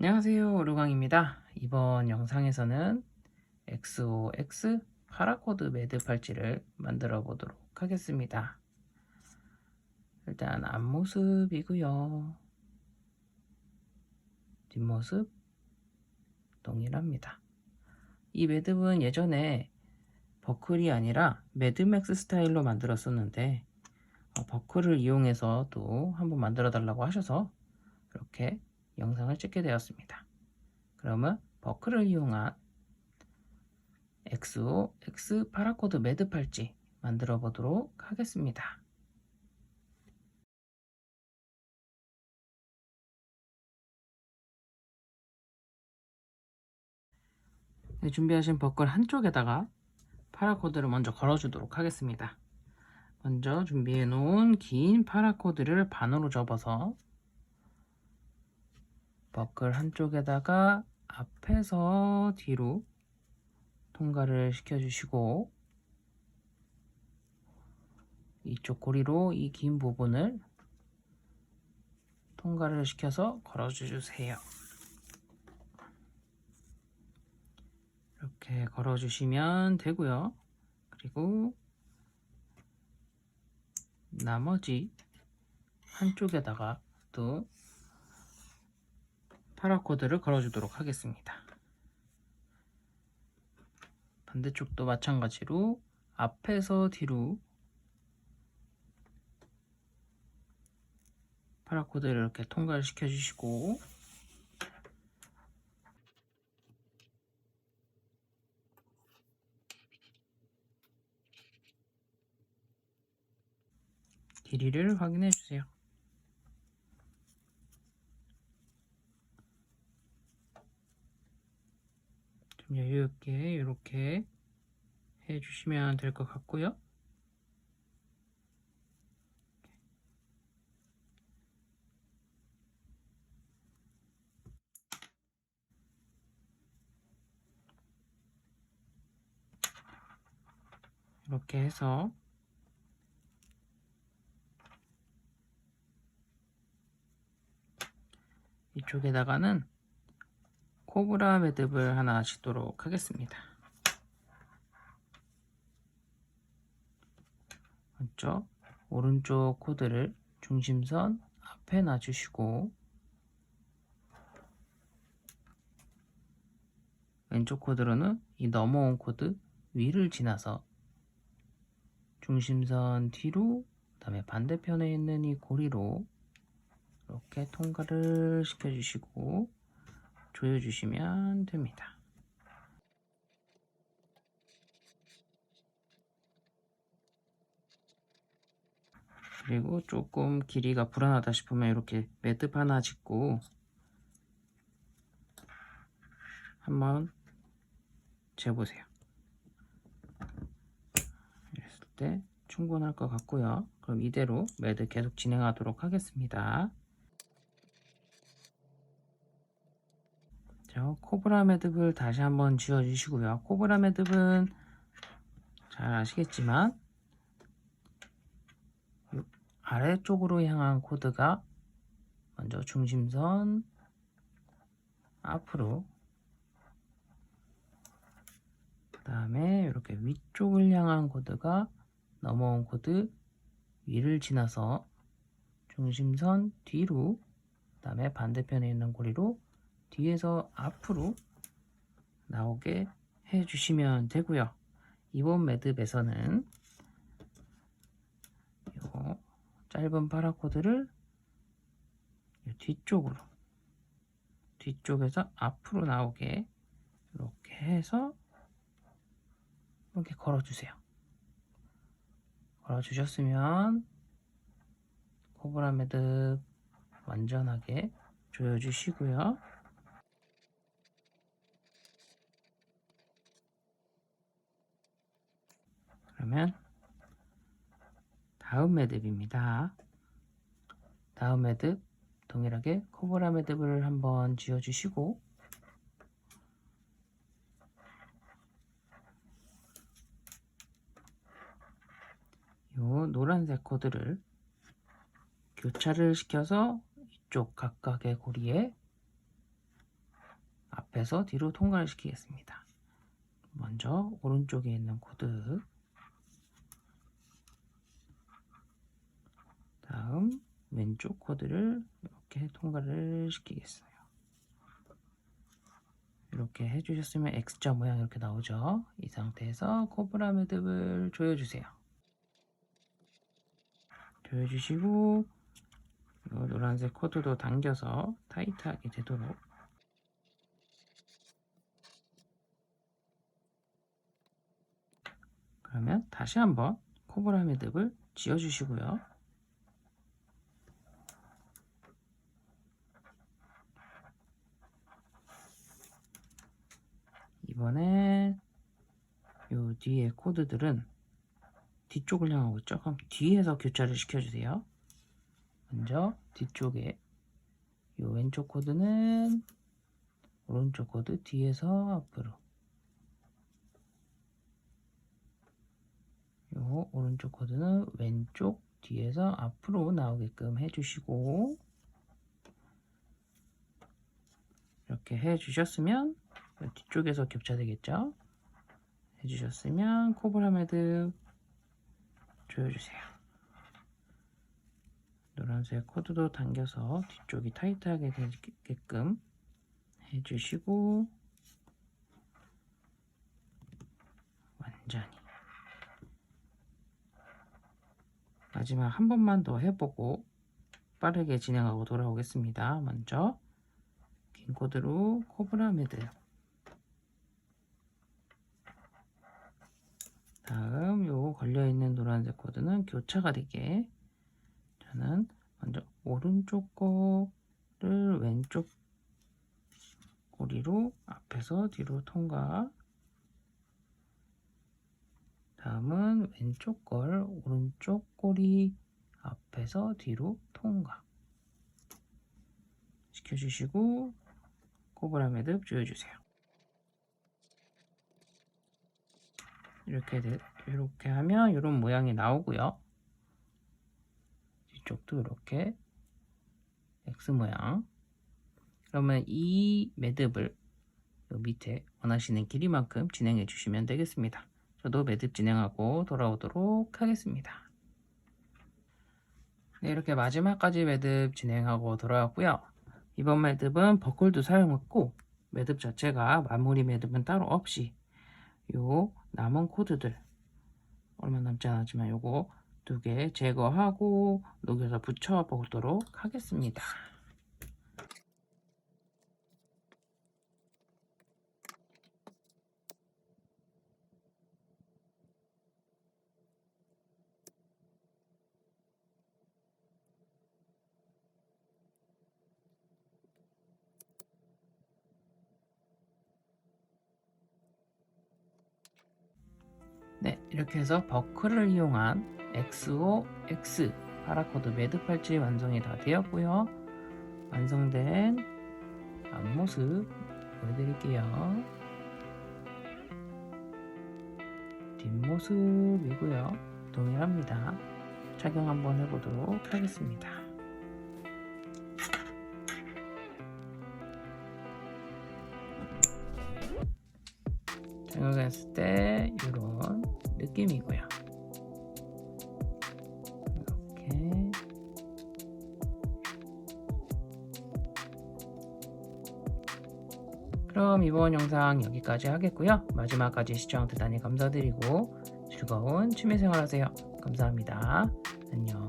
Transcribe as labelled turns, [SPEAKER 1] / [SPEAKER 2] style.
[SPEAKER 1] 안녕하세요. 오르광입니다. 이번 영상에서는 XOX 파라코드 매드 팔찌를 만들어 보도록 하겠습니다. 일단 앞모습이고요. 뒷모습 동일합니다. 이 매듭은 예전에 버클이 아니라 매드맥스 스타일로 만들었었는데 어, 버클을 이용해서 또 한번 만들어 달라고 하셔서 이렇게 영상을 찍게 되었습니다. 그러면 버클을 이용한 XO X 파라코드 매드 팔찌 만들어 보도록 하겠습니다. 네, 준비하신 버클 한쪽에다가 파라코드를 먼저 걸어주도록 하겠습니다. 먼저 준비해 놓은 긴 파라코드를 반으로 접어서 버클 한쪽에다가 앞에서 뒤로 통과를 시켜주시고 이쪽 고리로 이 긴 부분을 통과를 시켜서 걸어주세요. 이렇게 걸어주시면 되고요. 그리고 나머지 한쪽에다가 또 파라코드를 걸어주도록 하겠습니다. 반대쪽도 마찬가지로 앞에서 뒤로 파라코드를 이렇게 통과를 시켜주시고 길이를 확인해 주세요. 좀 여유 있게 이렇게 해주시면 될 것 같고요. 이렇게 해서 이쪽에다가는 코브라 매듭을 하나 싣도록 하겠습니다. 먼저 오른쪽 코드를 중심선 앞에 놔주시고 왼쪽 코드로는 이 넘어온 코드 위를 지나서 중심선 뒤로 그 다음에 반대편에 있는 이 고리로 이렇게 통과를 시켜주시고 조여주시면 됩니다. 그리고 조금 길이가 불안하다 싶으면 이렇게 매듭 하나 짓고 한번 재보세요. 이랬을 때 충분할 것 같고요. 그럼 이대로 매듭 계속 진행하도록 하겠습니다. 자, 코브라 매듭을 다시 한번 지워주시고요. 코브라 매듭은 잘 아시겠지만 아래쪽으로 향한 코드가 먼저 중심선 앞으로 그 다음에 이렇게 위쪽을 향한 코드가 넘어온 코드 위를 지나서 중심선 뒤로 그 다음에 반대편에 있는 고리로 뒤에서 앞으로 나오게 해주시면 되고요. 이번 매듭에서는 요 짧은 파라코드를 뒤쪽으로 뒤쪽에서 앞으로 나오게 이렇게 해서 이렇게 걸어주세요. 걸어주셨으면 코브라 매듭 완전하게 조여주시고요. 그러면 다음 매듭입니다. 다음 매듭 동일하게 코브라 매듭을 한번 지어주시고 요 노란색 코드를 교차를 시켜서 이쪽 각각의 고리에 앞에서 뒤로 통과를 시키겠습니다. 먼저 오른쪽에 있는 코드 다음 왼쪽 코드를 이렇게 통과를 시키겠어요. 이렇게 해주셨으면 X자 모양 이렇게 나오죠. 이 상태에서 코브라 매듭을 조여주세요. 조여주시고 이 노란색 코드도 당겨서 타이트하게 되도록 그러면 다시 한번 코브라 매듭을 지어주시고요. 이번에 요 뒤에 코드들은 뒤쪽을 향하고 있죠. 그럼 뒤에서 교차를 시켜주세요. 먼저 뒤쪽에 요 왼쪽 코드는 오른쪽 코드 뒤에서 앞으로 요 오른쪽 코드는 왼쪽 뒤에서 앞으로 나오게끔 해주시고 이렇게 해주셨으면 뒤쪽에서 겹쳐되겠죠? 해주셨으면 코브라 매듭 조여주세요. 노란색 코드도 당겨서 뒤쪽이 타이트하게 되게끔 해주시고 완전히 마지막 한 번만 더 해보고 빠르게 진행하고 돌아오겠습니다. 먼저 긴 코드로 코브라 매듭 다음 요 노란색 코드는 교차가 되게 저는 먼저 오른쪽 거를 왼쪽 꼬리로 앞에서 뒤로 통과 다음은 왼쪽 걸 오른쪽 꼬리 앞에서 뒤로 통과 시켜주시고 코브라 매듭 조여주세요. 이렇게 돼- 이렇게 하면 이런 모양이 나오고요. 뒤쪽도 이렇게 X 모양. 그러면 이 매듭을 요 밑에 원하시는 길이만큼 진행해 주시면 되겠습니다. 저도 매듭 진행하고 돌아오도록 하겠습니다. 네, 이렇게 마지막까지 매듭 진행하고 돌아왔고요. 이번 매듭은 버클도 사용했고 매듭 자체가 마무리 매듭은 따로 없이 요 남은 코드들 얼마 남지 않았지만 요거 두 개 제거하고 녹여서 붙여 보도록 하겠습니다. 네, 이렇게 해서 버클을 이용한 XOX 파라코드 매듭 팔찌 완성이 다 되었고요. 완성된 앞모습 보여드릴게요. 뒷모습이고요. 동일합니다. 착용 한번 해보도록 하겠습니다. 착용했을 때 이런 느낌이고요. 이렇게 그럼 이번 영상 여기까지 하겠고요. 마지막까지 시청 대단히 감사드리고 즐거운 취미생활 하세요. 감사합니다. 안녕.